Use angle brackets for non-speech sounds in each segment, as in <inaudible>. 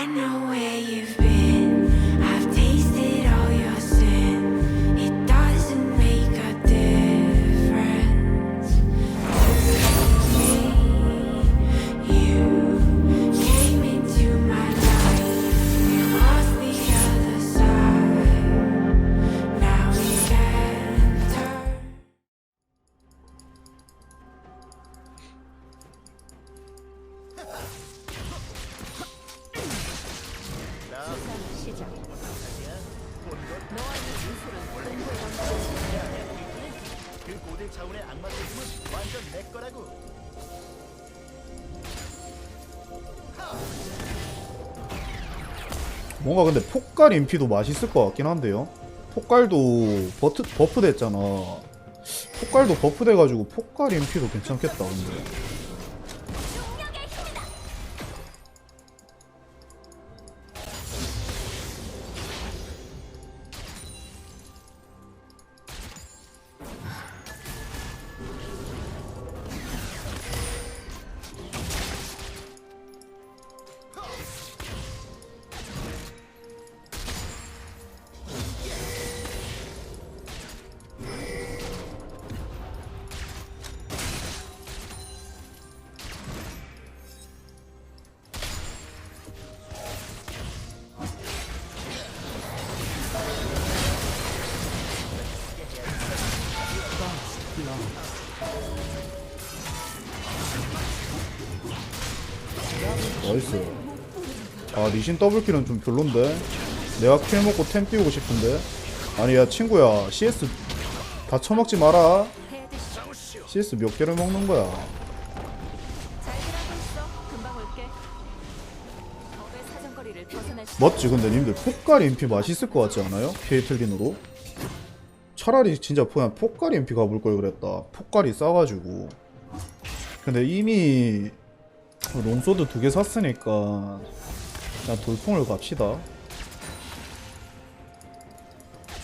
I know where you've been. 뭔가 근데 폭갈 인피도 맛있을 것 같긴 한데요. 폭갈도 버트, 버프 됐잖아. 폭갈도 버프 돼가지고 폭갈 인피도 괜찮겠다 근데. 나이스. 아 리신 더블킬은 좀 별론데. 내가 킬 먹고 템 띄우고 싶은데. 아니 야 친구야 CS 다 처먹지 마라. CS 몇 개를 먹는 거야. 맞지 근데 님들 폭갈 인피 맛있을 것 같지 않아요? 케이틀린으로? 차라리 진짜 그냥 폭갈 인피 가볼 걸 그랬다 폭갈이 싸가지고 근데 이미 롱소드 두 개 샀으니까 그냥 돌풍을 갑시다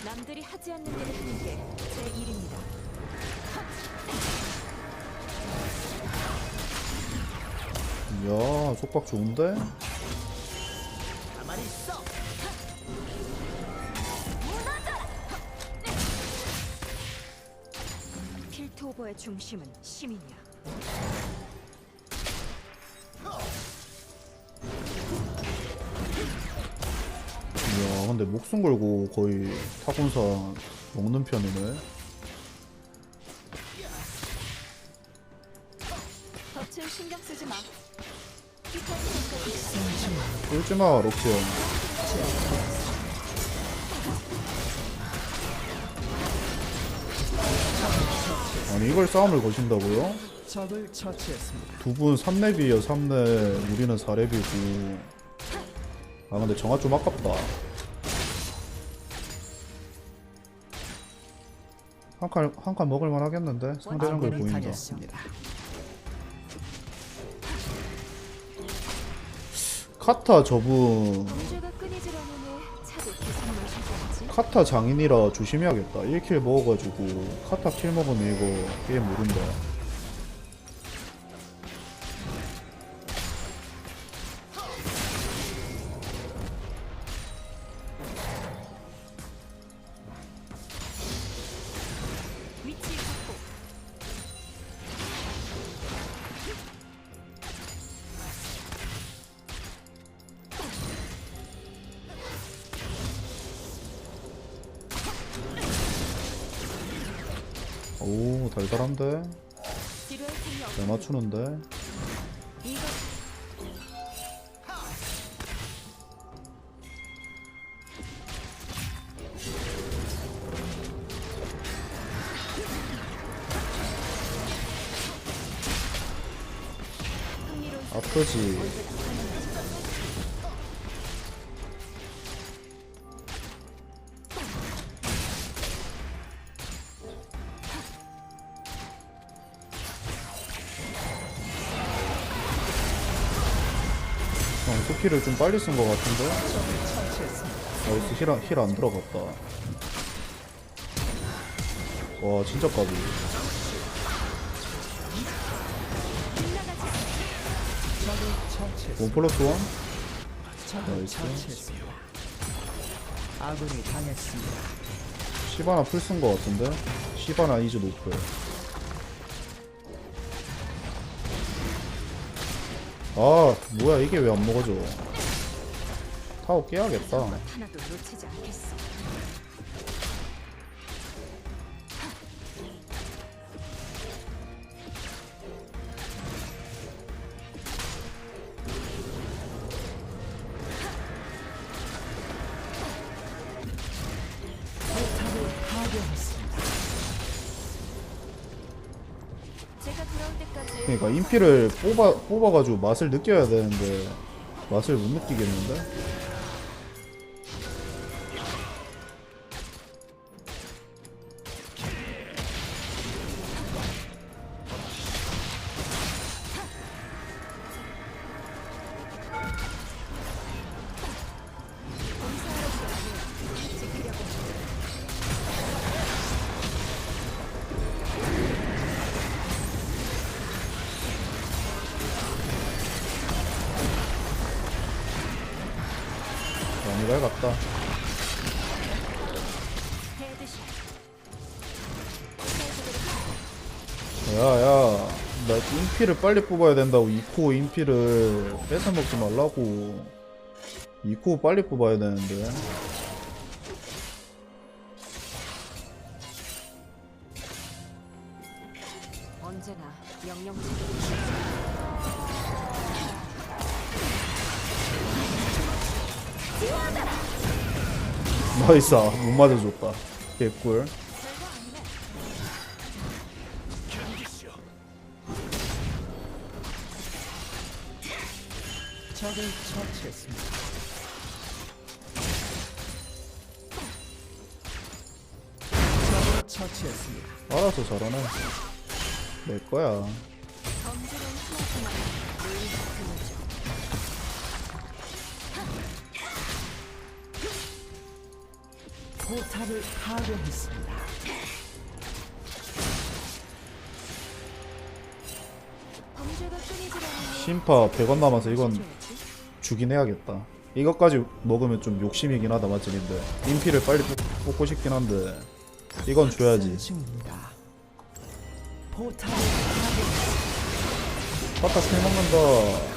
남들이 하지 않는 일을 하는 게 제 일입니다. 이야 속박 좋은데? 가만히 있어. 필토버의 중심은 시민이야. 근데 목숨 걸고 거의 타곤사 먹는 편이네. 덫을 신경 쓰지 마. 피터스까지 쫄지마 럭키 형. 아니 이걸 싸움을 거신다고요? 두 분 3렙이에요 3렙. 우리는 4렙이고. 아 근데 정화 좀 아깝다 한칸 한 칸 먹을만 하겠는데? 상대 정글 보인다. 카타 저분. 카타 장인이라 조심해야겠다. 1킬 먹어가지고 카타 킬 먹으면 이거 게임 모른다 오 달달한데. 잘 맞추는데 아프지 스킬을 좀 빨리 쓴 것 같은데? 나이스 힐안 힐안 들어갔다 와 진짜 까비 원 플러스 원? 나이스. 시바나 풀쓴거 같은데? 시바나 이즈 노플 아 뭐야 이게 왜 안 먹어져 타워 깨야겠다. 그러니까 인피를 뽑아, 뽑아가지고 맛을 느껴야 되는데 맛을 못 느끼겠는데? 많이 밝았다. 야야 나 인피를 빨리 뽑아야 된다고. 이코 인피를 뺏어먹지 말라고. 이코 빨리 뽑아야 되는데 나이스 아, 못 맞아줬다 개꿀. 적을 처치했습니다. 적을 처치했습니다. 알아서 잘하네 내 거야 하나지만 늘 포탑을 파괴했습니다. 심파 100원 남아서 이건. 주긴 해야겠다 이것까지 먹으면 좀 욕심이긴 하다 맞지 근데 인피를 빨리 뽑, 뽑고 싶긴 한데 이건 줘야지 바타 킬 먹는다.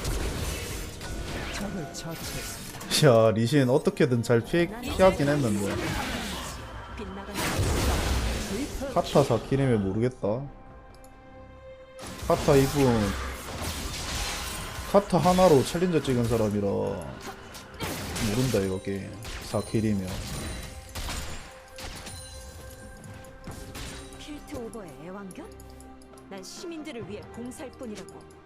야 리신 어떻게든 잘 피해, 피하긴 했는데 카타 4킬이면 모르겠다 카타 이분 카타 하나로 챌린저 찍은 사람이라 모른다 이거 게임 4킬이면 필트 오버의 애완견? 난 시민들을 위해 봉사할 뿐이라고.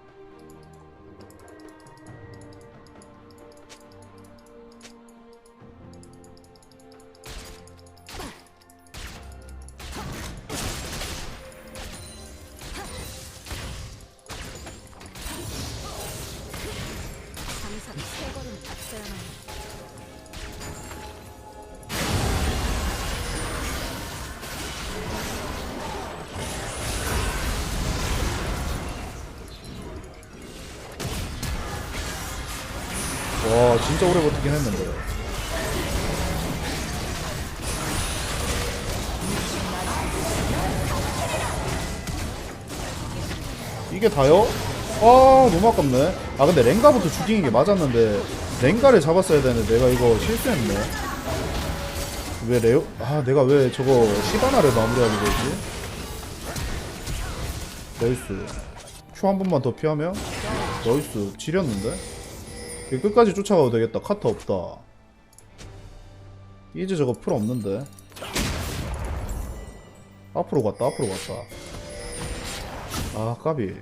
와 진짜 오래 버티긴 했는데 이게 다요? 아 너무 아깝네. 아 근데 랭가부터 죽이는 게 맞았는데 랭가를 잡았어야 되는데 내가 이거 실수했네. 왜 레오 아 내가 왜 저거 시바나를 마무리하게 되지? 나이스. 큐 한 번만 더 피하면? 나이스. 지렸는데? 이거 끝까지 쫓아가도 되겠다. 카트 없다. 이제 저거 풀 없는데? 앞으로 갔다 앞으로 갔다. 아 까비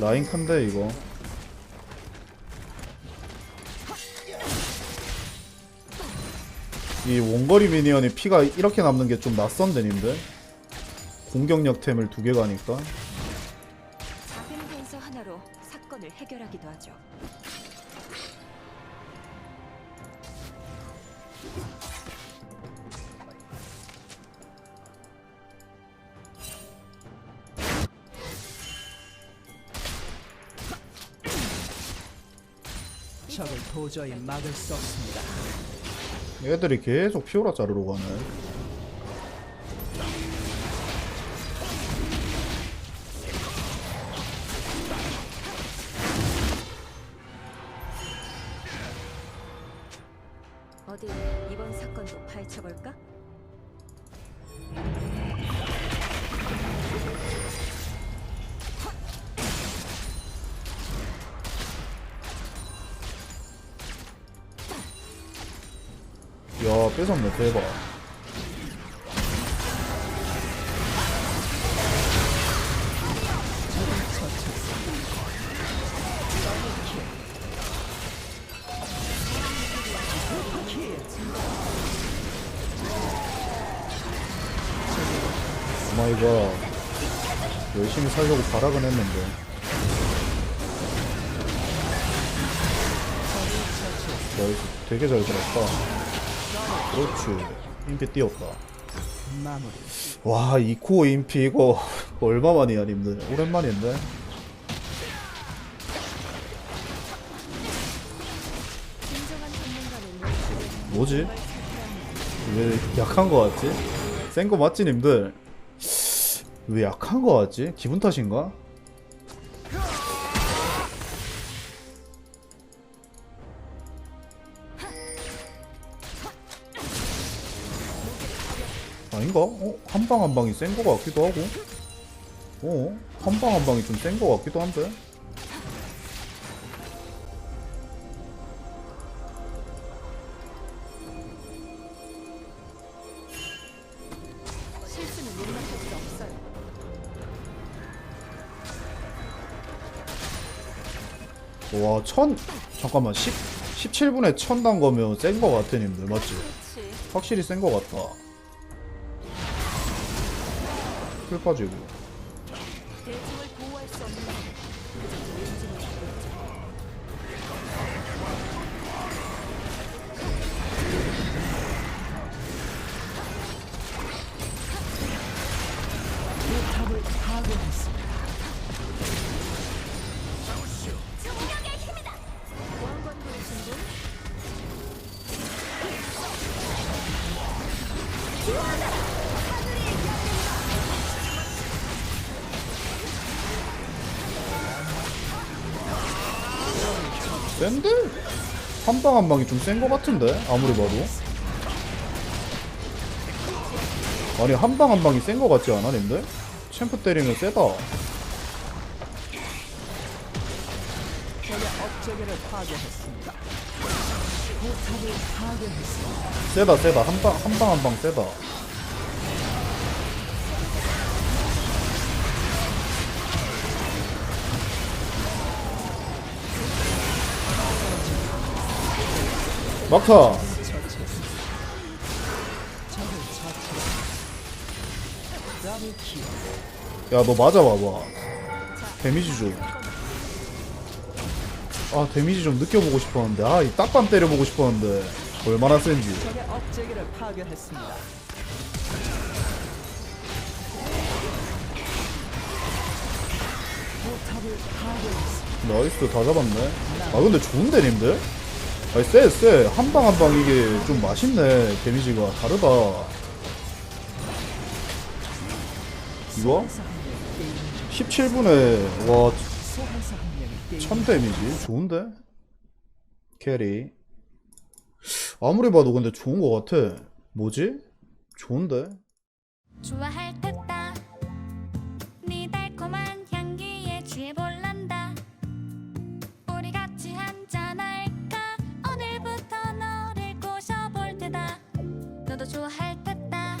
라인 큰데 이거. 이 원거리 미니언이 피가 이렇게 남는 게 좀 낯선데 님들. 공격력 템을 두 개 가니까. 작은 단서 하나로 사건을 해결하기도 하죠. 적을 도저히 막을 수 없습니다. 애들이 계속 피오라 자르러 가네. 어디 이번 사건도 파헤쳐볼까? 야, 뺏었네, 대박. 오마이갓. 열심히 살려고 발악은 했는데. 나이스. 되게 잘 들었다. 그렇지. 인피 띄었다. 와, 이코 인피 이거 <laughs> 얼마만이야, 님들? 오랜만인데? 뭐지? 왜 약한 거 같지? 센 거 맞지, 님들? 왜 약한 거 같지? 기분 탓인가? 아닌가? 어? 한 방 한 방이 센 거 같기도 하고 어? 한 방 한 방이 좀 센 거 같기도 한데? 와, 천, 잠깐만, 10, 17분에 천 단 거면 센 거 같아, 님들. 맞지? 확실히 센 거 같다. 풀 빠지고. 센데? 한 방 한 방이 좀 센 거 같은데? 아무리 봐도. 아니, 한 방 한 방이 센 거 같지 않아, 님들? 챔프 때리면 세다. 세다, 세다. 한 방, 한 방 한 방 세다. 막타! 야, 너 맞아봐봐. 데미지 좀. 아, 데미지 좀 느껴보고 싶었는데. 아, 이 딱밤 때려보고 싶었는데. 얼마나 센지. 나이스, 다 잡았네. 아, 근데 좋은데, 님들? 아니, 쎄, 쎄. 한 방 한 방 이게 좀 맛있네. 데미지가 다르다. 이거? 소환사 한 명이 게임 중 17분에, 와, 소환사 한 명이 게임 중1000 데미지? 좋은데? 캐리. 아무리 봐도 근데 좋은 거 같아. 뭐지? 좋은데? 좋아할 듯